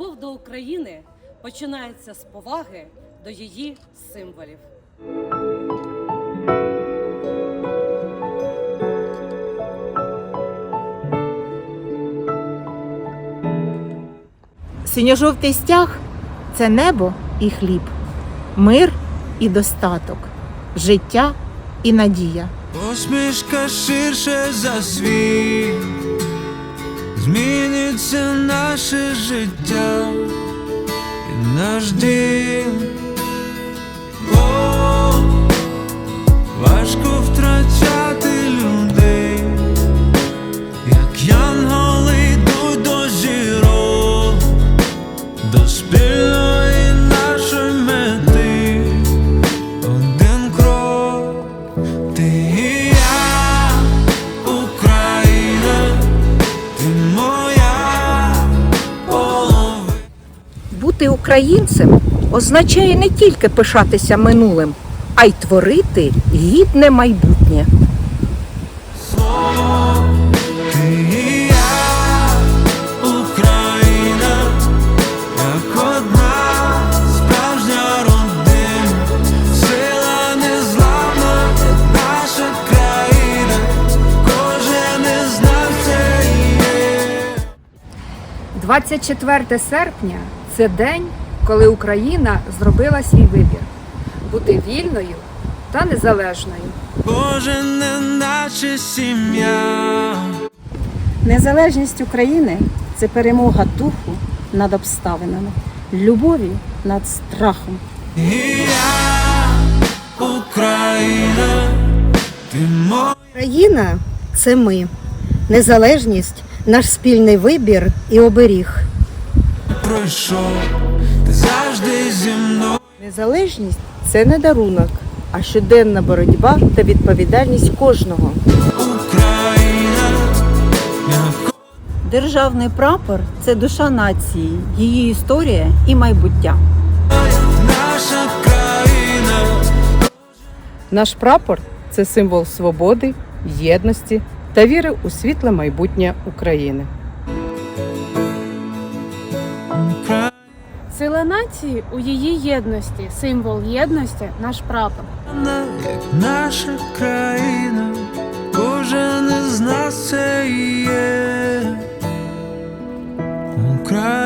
Любов до України починається з поваги до її символів. Синьо-жовтий стяг це небо і хліб, мир і достаток, життя і надія. Посмішка ширше за світ, зміниться наше життя і наш дім. О, важко втрачати людей, як янголи йдуть до зірок, до спільної нашої мети. Один крок, ти Бути українцем означає не тільки пишатися минулим, а й творити гідне майбутнє. Є. 24 серпня це день, коли Україна зробила свій вибір бути вільною та незалежною. Кожен не наче сім'я. Незалежність України це перемога духу над обставинами, любові над страхом. І я, Україна, ти моя. Україна це ми. Незалежність наш спільний вибір і оберіг. Пройшов, ти завжди зі мною. Незалежність це не дарунок, а щоденна боротьба та відповідальність кожного. Державний прапор це душа нації, її історія і майбуття. наша країна, Наш прапор це символ свободи, єдності та віри у світле майбутнє України. Сила нації у її єдності, символ єдності наш прапор. як наша країна, кожен із нас це є. Україна.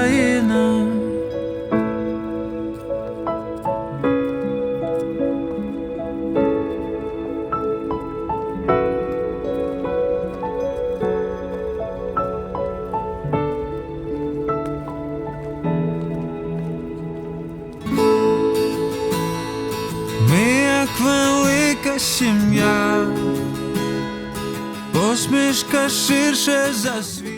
Велика сім'я, посмішка ширше за світ.